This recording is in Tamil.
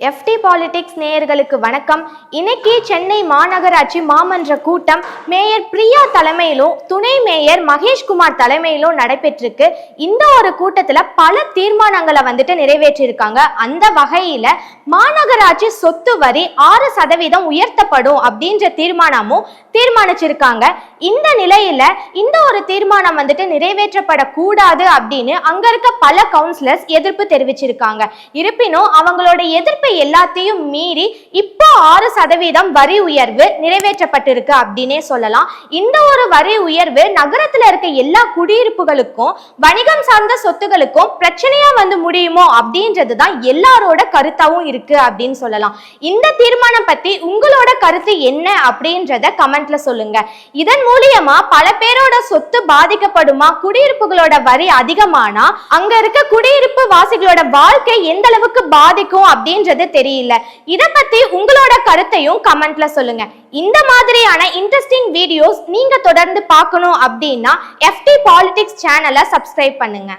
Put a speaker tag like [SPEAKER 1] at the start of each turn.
[SPEAKER 1] எஃப்டி பாலிடிக்ஸ் நேயர்களுக்கு வணக்கம். இன்னைக்கு சென்னை மாநகராட்சி மாமன்ற கூட்டம் மேயர் பிரியா தலைமையிலும் துணை மேயர் மகேஷ்குமார் தலைமையிலும் நடைபெற்றிருக்கு. இந்த ஒரு கூட்டத்தில் பல தீர்மானங்களை வந்துட்டு நிறைவேற்றியிருக்காங்க அந்த வகையில் மாநகராட்சி சொத்து வரி ஆறு சதவீதம் உயர்த்தப்படும் அப்படின்ற தீர்மானமும் தீர்மானிச்சிருக்காங்க. இந்த நிலையில இந்த ஒரு தீர்மானம் வந்துட்டு நிறைவேற்றப்படக்கூடாது அப்படின்னு அங்க இருக்க பல கவுன்சிலர்ஸ் எதிர்ப்பு தெரிவிச்சிருக்காங்க. இருப்பினும் அவங்களோட எதிர்ப்பு எல்லாத்தையும் மீறி இப்போ ஆறு சதவீதம் வரி உயர்வு நிறைவேற்றப்பட்டிருக்கு அப்படின்னே சொல்லலாம். இந்த ஒரு வரி உயர்வு நகரத்துல இருக்க எல்லா குடியிருப்புகளுக்கும் வணிகம் சார்ந்த சொத்துகளுக்கும் பிரச்சனையா வந்து முடியுமோ அப்படின்றது தான் எல்லாரோட கருத்தாவும் இருக்கு அப்படின்னு சொல்லலாம். இந்த தீர்மானம் பத்தி உங்களோட கருத்து என்ன அப்படின்றத கமெண்ட்ல சொல்லுங்க. இதன் மூலியமா பல பேரோட சொத்து பாதிக்கப்படுமா குடியிருப்புகளோட வரி அதிகமானா அங்க இருக்க குடியிருப்பு வாசிகளோட வாழ்க்கை எந்த அளவுக்கு பாதிக்கும் அப்படின்றது தெரியல. இத பத்தி உங்களோட கருத்தையும் கமெண்ட்ல சொல்லுங்க. இந்த மாதிரியான இன்ட்ரெஸ்டிங் வீடியோஸ் நீங்க தொடர்ந்து பார்க்கணும் அப்படின்னா எஃப்டி பாலிடிக்ஸ் சேனலை சப்ஸ்கிரைப் பண்ணுங்க.